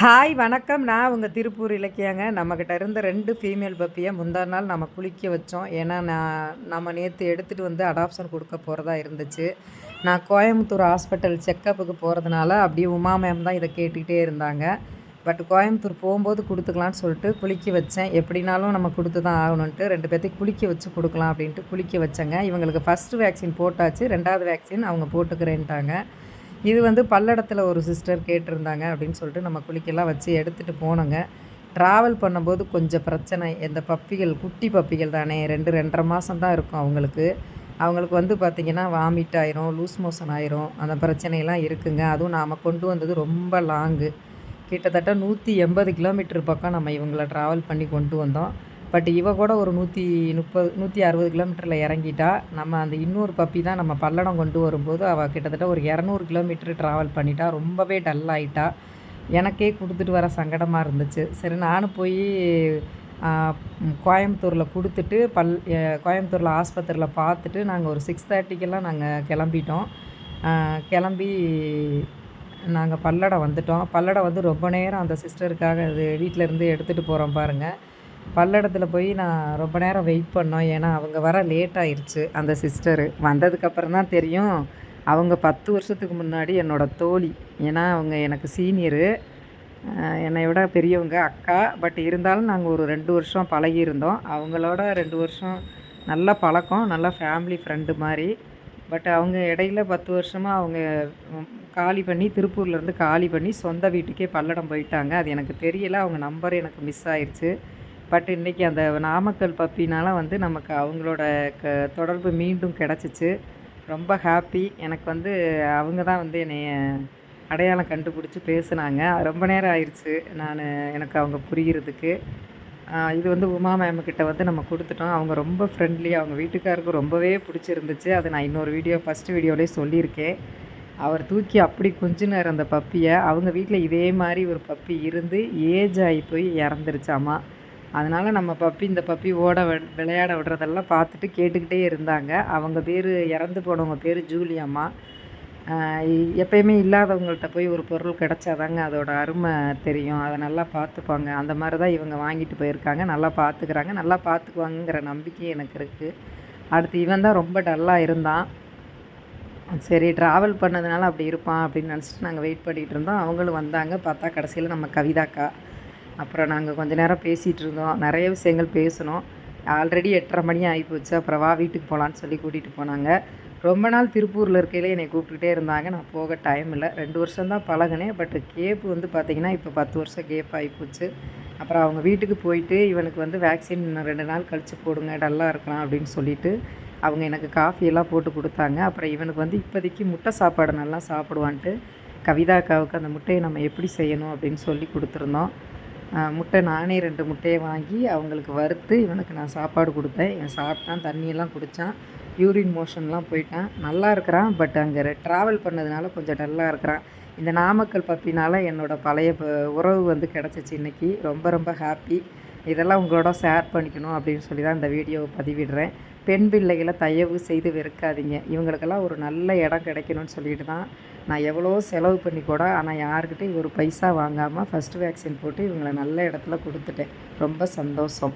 Hi வணக்கம். நான் உங்கள் திருப்பூர் இலக்கியாங்க. நம்மக்கிட்ட இருந்த ரெண்டு ஃபீமேல் பப்பியை முந்தா நாள் நம்ம குளிக்க வச்சோம். ஏன்னா நான் நம்ம நேற்று எடுத்துகிட்டு வந்து அடாப்ஷன் கொடுக்க போகிறதா இருந்துச்சு. நான் கோயம்புத்தூர் ஹாஸ்பிட்டல் செக்கப்புக்கு போகிறதுனால அப்படியே உமா மேம் தான் இதை கேட்டுக்கிட்டே இருந்தாங்க. பட் கோயம்புத்தூர் போகும்போது கொடுத்துக்கலான்னு சொல்லிட்டு குளிக்க வச்சேன். எப்படினாலும் நம்ம கொடுத்து தான் ஆகணுன்ட்டு ரெண்டு பேர்த்தையும் குளிக்க வச்சு கொடுக்கலாம் அப்படின்ட்டு குளிக்க வச்சேங்க. இவங்களுக்கு ஃபஸ்ட்டு வேக்சின் போட்டாச்சு. ரெண்டாவது வேக்சின் அவங்க போட்டுக்கிறேன்ட்டாங்க. இது வந்து பல்லடத்தில் ஒரு சிஸ்டர் கேட்டிருந்தாங்க அப்படின்னு சொல்லிட்டு நம்ம குளிக்கெல்லாம் வச்சு எடுத்துகிட்டு போனோங்க. ட்ராவல் பண்ணும்போது கொஞ்சம் பிரச்சனை. இந்த பப்பிகள் குட்டி பப்பிகள் தானே. ரெண்டு ரெண்டரை மாதம் தான் இருக்கும் அவங்களுக்கு. அவங்களுக்கு வந்து பார்த்திங்கன்னா வாமிட் ஆயிரும் லூஸ் மோஷன் ஆயிரும். அந்த பிரச்சனையெல்லாம் இருக்குங்க. அதுவும் நாம் கொண்டு வந்தது ரொம்ப லாங்கு கிட்டத்தட்ட நூற்றி எண்பது கிலோமீட்டர் பக்கம் நம்ம இவங்கள ட்ராவல் பண்ணி கொண்டு வந்தோம். பட் இவ கூட ஒரு நூற்றி முப்பது நூற்றி அறுபது கிலோமீட்டரில் இறங்கிட்டா. நம்ம அந்த இன்னொரு பப்பி தான் நம்ம பல்லடம் கொண்டு வரும்போது அவள் கிட்டத்தட்ட ஒரு இரநூறு கிலோமீட்டர் ட்ராவல் பண்ணிட்டா. ரொம்பவே டல் ஆகிட்டா எனக்கே கொடுத்துட்டு வர சங்கடமாக இருந்துச்சு. சரி நானும் போய் கோயம்புத்தூரில் கொடுத்துட்டு பல் கோயம்புத்தூரில் ஆஸ்பத்திரியில் பார்த்துட்டு நாங்கள் ஒரு சிக்ஸ் தேர்ட்டிக்கெல்லாம் நாங்கள் கிளம்பிட்டோம். கிளம்பி நாங்கள் பல்லடம் வந்துட்டோம். பல்லடம் வந்து ரொம்ப நேரம் அந்த சிஸ்டருக்காக அது வீட்டிலேருந்து எடுத்துகிட்டு போகிறோம் பாருங்கள் பல்லடத்தில் போய் நான் ரொம்ப நேரம் வெயிட் பண்ணோம். ஏன்னா அவங்க வர லேட் ஆயிடுச்சு அந்த சிஸ்டரு வந்ததுக்கப்புறம் தான் தெரியும். அவங்க பத்து வருஷத்துக்கு முன்னாடி என்னோடய தோழி. ஏன்னா அவங்க எனக்கு சீனியரு என்னை விட பெரியவங்க அக்கா. பட் இருந்தாலும் நாங்கள் ஒரு ரெண்டு வருஷம் பழகியிருந்தோம். அவங்களோட ரெண்டு வருஷம் நல்ல பழக்கம். நல்ல ஃபேமிலி ஃப்ரெண்டு மாதிரி. பட் அவங்க இடையில பத்து வருஷமாக அவங்க காலி பண்ணி திருப்பூர்லேருந்து காலி பண்ணி சொந்த வீட்டுக்கே பல்லடம் போயிட்டாங்க. அது எனக்கு தெரியலை. அவங்க நம்பர் எனக்கு மிஸ் ஆயிடுச்சு பட் இன்றைக்கி அந்த நாமக்கல் பப்பினால் வந்து நமக்கு அவங்களோட க தொடர்பு மீண்டும் கிடச்சிச்சு. ரொம்ப ஹாப்பி எனக்கு வந்து அவங்க தான் வந்து என்னை அடையாளம் கண்டுபிடிச்சி பேசுனாங்க. ரொம்ப நேரம் ஆயிடுச்சு நான் எனக்கு அவங்க புரிகிறதுக்கு இது வந்து உமா மேம்கிட்ட வந்து நம்ம கொடுத்துட்டோம். அவங்க ரொம்ப ஃப்ரெண்ட்லி அவங்க வீட்டுக்காருக்கு ரொம்பவே பிடிச்சிருந்துச்சு. அதை நான் இன்னொரு வீடியோ ஃபஸ்ட்டு வீடியோலேயே சொல்லியிருக்கேன். அவர் தூக்கி அப்படி நேரம் அந்த பப்பியை. அவங்க வீட்டில் இதே மாதிரி ஒரு பப்பி இருந்து ஏஜ் ஆகி போய் இறந்துருச்சாமா. அதனால் நம்ம பப்பி இந்த பப்பி ஓட விளையாட விடுறதெல்லாம் பார்த்துட்டு கேட்டுக்கிட்டே இருந்தாங்க. அவங்க பேர் இறந்து போனவங்க பேர் ஜூலியம்மா எப்பயுமே இல்லாதவங்கள்ட்ட போய் ஒரு பொருள் கிடச்சாதாங்க அதோட அருமை தெரியும். அதை நல்லா பார்த்துப்பாங்க. அந்த மாதிரி தான் இவங்க வாங்கிட்டு போயிருக்காங்க. நல்லா பார்த்துக்கிறாங்க. நல்லா பார்த்துக்குவாங்கங்கிற நம்பிக்கை எனக்கு இருக்குது அடுத்து இவன் தான் ரொம்ப டல்லாக இருந்தான். சரி ட்ராவல் பண்ணதுனால அப்படி இருப்பான் அப்படின்னு நினச்சிட்டு நாங்கள் வெயிட் பண்ணிகிட்டு இருந்தோம். அவங்களும் வந்தாங்க. பார்த்தா கடைசியில் நம்ம கவிதாக்கா. அப்புறம் நாங்கள் கொஞ்ச நேரம் பேசிகிட்டு இருந்தோம். நிறைய விஷயங்கள் பேசினோம். ஆல்ரெடி எட்டரை மணி ஆகிப்போச்சு அப்புறம் வா வீட்டுக்கு போகலான்னு சொல்லி கூட்டிகிட்டு போனாங்க. ரொம்ப நாள் திருப்பூரில் இருக்கையிலே என்னை கூப்பிட்டுட்டே இருந்தாங்க. நான் போக டைம் இல்லை. ரெண்டு வருஷம் தான் பழகினேன். பட் கேப்பு வந்து பார்த்திங்கன்னா இப்போ பத்து வருஷம் கேப் ஆகிப்போச்சு அப்புறம் அவங்க வீட்டுக்கு போயிட்டு இவனுக்கு வந்து வேக்சின் ரெண்டு நாள் கழித்து போடுங்க. டல்லாக இருக்கலாம் அப்படின்னு சொல்லிவிட்டு அவங்க எனக்கு காஃபியெல்லாம் போட்டு கொடுத்தாங்க. அப்புறம் இவனுக்கு வந்து இப்போதைக்கு முட்டை சாப்பாடு நல்லா சாப்பிடுவான்ட்டு கவிதாக்காவுக்கு அந்த முட்டையை நம்ம எப்படி செய்யணும் அப்படின்னு சொல்லி கொடுத்துருந்தோம். முட்டை நானே ரெண்டு முட்டையை வாங்கி அவங்களுக்கு வறுத்து இவனுக்கு நான் சாப்பாடு கொடுத்தேன். இவன் சாப்பிட்டான் தண்ணியெல்லாம் குடித்தான் யூரின் மோஷன்லாம் போயிட்டான். நல்லா இருக்கிறான் பட் அங்கே ட்ராவல் பண்ணதுனால கொஞ்சம் டல்லாக இருக்கிறான். இந்த நாமக்கல் பப்பினால் என்னோடய பழைய உறவு வந்து கிடச்சிச்சு இன்றைக்கி ரொம்ப ரொம்ப ஹாப்பி இதெல்லாம் உங்களோட ஷேர் பண்ணிக்கணும் அப்படின்னு சொல்லி தான் இந்த வீடியோவை பதிவிடுறேன். பெண் பிள்ளைகளை தயவு செய்து வெறுக்காதீங்க. இவங்களுக்கெல்லாம் ஒரு நல்ல இடம் கிடைக்கணும்னு சொல்லிட்டு தான் நான் எவ்வளோ செலவு பண்ணி கூட ஆனால் யாருக்கிட்டையும் ஒரு பைசா வாங்காமல் ஃபஸ்ட்டு வேக்சின் போட்டு இவங்களை நல்ல இடத்துல கொடுத்துட்டேன். ரொம்ப சந்தோஷம்.